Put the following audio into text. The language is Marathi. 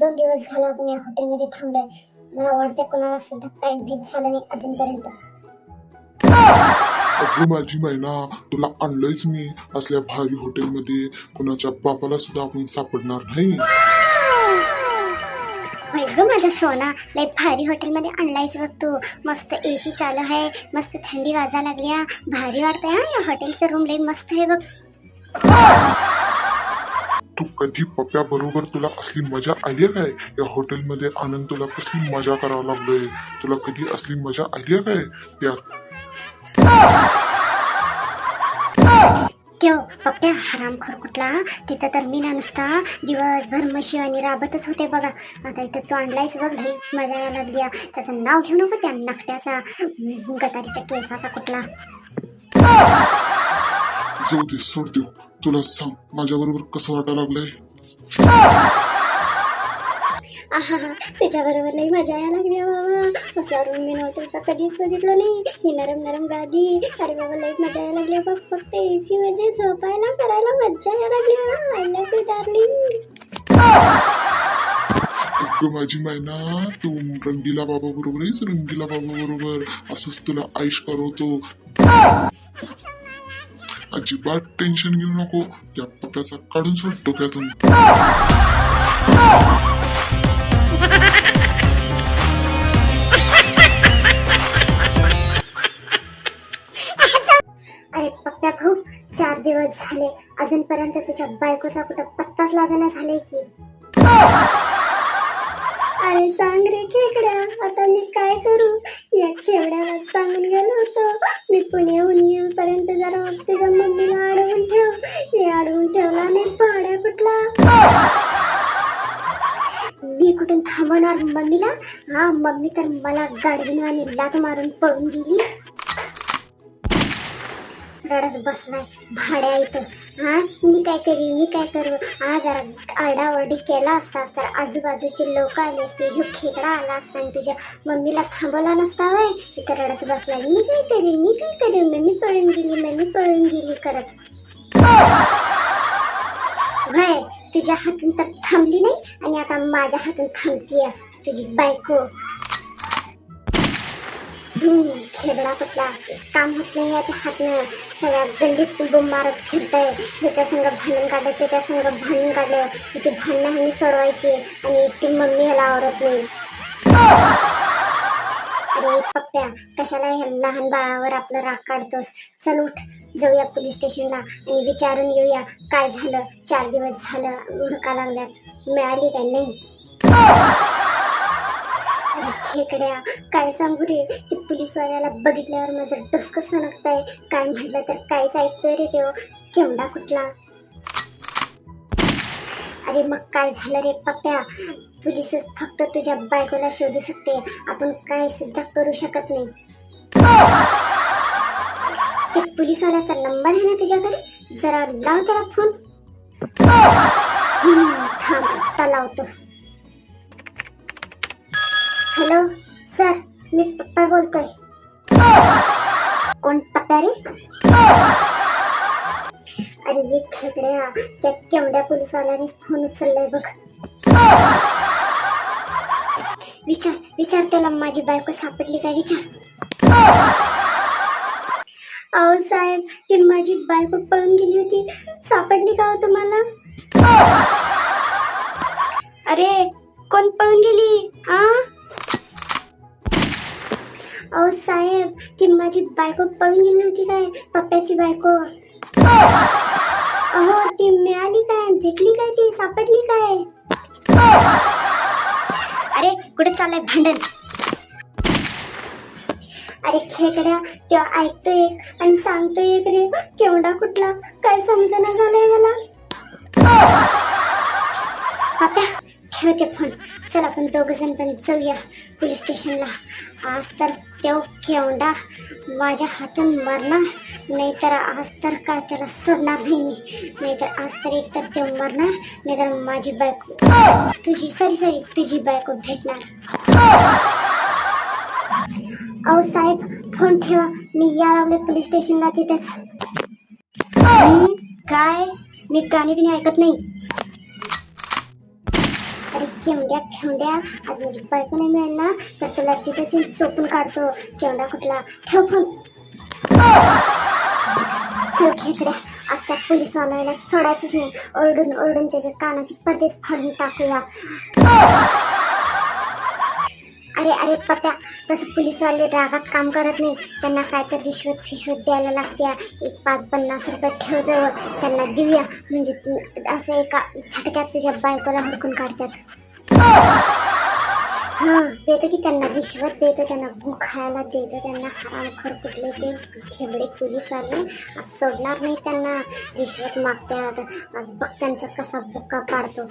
दोन दिवस झाला आपण या हॉटेलमध्ये थांबलोय मला वाटतं कोणाला सुद्धा काही भेट झालं नाही अजूनपर्यंत अगं माझी मैना तुला आणलंयच मी असल्या भारी हॉटेलमध्ये कुणाच्या बापाला सुद्धा आपण सापडणार नाही होय ग माझा सोना लय भारी हॉटेलमध्ये आणलायस बघ तू मस्त एसी चालू आहे मस्त थंडी वाजा लागल्या भारी वाटतंय हा या हॉटेलचं रूम लय मस्त आहे बघ तू कधी पप्प्या बरोबर तुला असली मजा आली आहे काय? या हॉटेलमध्ये आनंद तुला कसली मजा करावं लागलोय? तुला कधी असली मजा आली आहे काय? त्यात त्यो पप्प्या हरामखोर कुठला? तिथं तर मी ना नुसता दिवसभर म्हशी आणि राबतच होते बघा. आता इथं तू आणलायस बघ लई मजा यायला लागली आहे. त्याचं नाव घेऊ नको त्या नकट्याचा गटारीच्या केसाचा कुठला. जाऊ दे सोड देऊ. तुला सांग माझ्या बरोबर कसं वाटायला लागलंय? आहा त्याच्या बरोबर लई मजा यायला लागली हो बाबा. असला रूम मी हॉटेलचा कधीच बघितलं नाही. ही नरम नरम गादी. अरे बाबा लई मजा यायला लागली बघ फक्त एसी मध्ये झोपायला करायला मजा यायला लागली आय लव्ह यू डार्लिंग माझी मैना तू रंगीला बाबा बरोबर आहेस रंगीला बाबा बरोबर असंच तुला आयुष करवतो. अजिबात टेन्शन घेऊ नको. त्या पप्प्याचा काढून सोड डोक्यातून. अरे पप्प्या भाऊ चार दिवस झाले. अजूनपर्यंत तुझ्या बायकोचा कुठं पत्ताच लागना झाले की. अरे सांग रे खेकड्या आता मी काय करू? या खेवड्याला सांगून गेलो होतो मी पुण्याहून येऊपर्यंत जरा तुझ्या मम्मीला अडवून ठेव. हे अडवून ठेवला नाही पाड्या कुठला मी कुठून थांबवणार मम्मीला? हा मम्मी तर मला गाडवीन आणि लात मारून पळून गेली. रडत बसलाय. भाड्या इथं. हा? मी काय करीन? मी काय करू? हा जरा आरडाओरडी केला असता तर आजूबाजूचे लोक आले असते. ह्यो खेकडा आला असता आणि तुझ्या मम्मीला थांबवला नसता वय इथं रडत बसलाय. मी काय करीन? मी काय करीन? मम्मी पळून गेली मम्मी पळून गेली करत. वय तुझ्या हातून तर थांबली नाही आणि आता माझ्या हातून थांबतीय तुझी बायको. हम्म, खेबडा कुठला काम होत नाही याच्या हातनं सगळ्या गल्लीत बोंब मारत फिरतंय. ह्याच्या संग भांडण काढलं त्याच्या संग भांडण काढलं. ह्याची भांडणं ह्यांनी सोडवायची आणि ती मम्मी ह्याला आवडत नाही. अरे पप्प्या कशाला ह्या लहान बाळावर आपलं राग काढतोस? चल उठ जाऊया पोलीस स्टेशनला आणि विचारून येऊया काय झालं? चार दिवस झालं हुडका लागल्यात. मिळाली काय नाही? खेकड्या काय सांगू रे? ते पोलीसवाल्याला बघितल्यावर माझं डोसकं सणकताय. काय म्हटलं तर कायच ऐकतोय रे तो. केवढा कुठला? अरे मग काय झालं रे पप्प्या? पोलीसच फक्त तुझ्या बायकोला शोधू शकते. आपण काय सुद्धा करू शकत नाही. ते पोलीसवाल्याचा नंबर आहे ना तुझ्याकडे? जरा लाव त्याला फोन. थांब आता लावतो. हॅलो सर मी पप्पा बोलतोय. कोण पप्पा रे अरे ये खेकड्या त्या केवढ्या पोलिसवाल्याने फोन उचललाय बघ. विचार विचार त्याला माझी बायको सापडली काय विचार. अहो साहेब ती माझी बायको पळून गेली होती. सापडली का हो तुम्हाला? अरे कोण पळून गेली? ती माझी बायको पळून गेली होती काय? पप्प्याची बायको. अहो ती मिळाली काय? भेटली काय ती? सापडली काय? अरे कुठे चाललंय भांडण? अरे खेकड्या तेव्हा ऐकतोय आणि सांगतोय रे. केवढा कुठला? काय समजना झालंय मला? पाप्या ठेवते फोन चल आपण दोघ जण पण जाऊया पोलीस स्टेशनला. आज तर तो केवढा माझ्या हातून मरणार नाहीतर आज तर काय त्याला सोडणार नाही मी. नाहीतर आज तर एक तर तो मरणार नाहीतर माझी बायको. तुझी सरी सरी तुझी बायको भेटणार. अहो साहेब फोन ठेवा. मी या लागले पोलीस स्टेशनला तिथेच. काय? मी गाणी बिणी ऐकत नाही. केवड्या खेवड्या. आज माझी बायको नाही मिळेल ना तर तुला तिथेच चोपून काढतो. केवडा कुठला? ठेव फोन. चल खेकड्या आज त्या पोलीसवाल्याला सोडायचंच नाही. ओरडून ओरडून त्याच्या कानाची पडदेच फाडून टाकूया. अरे अरे पप्या. तसं पोलीसवाले रागात काम करत नाही. त्यांना काय तर रिश्वत फिश्वत द्यायला लागते एक पाच पन्नास रुपये ठेव जवळ. त्यांना देऊया. म्हणजे असं एका झटक्यात तुझ्या बायकोला हुडकून काढतात. हा देतो की त्यांना रिश्वत देतो त्यांना गु खायला देतो त्यांना हरामखोर कुठले ते खेबडे पोलीस आले आज सोडणार नाही त्यांना. रिश्वत मागतात. आज बघ त्यांचा कसा बुक्का पाडतो.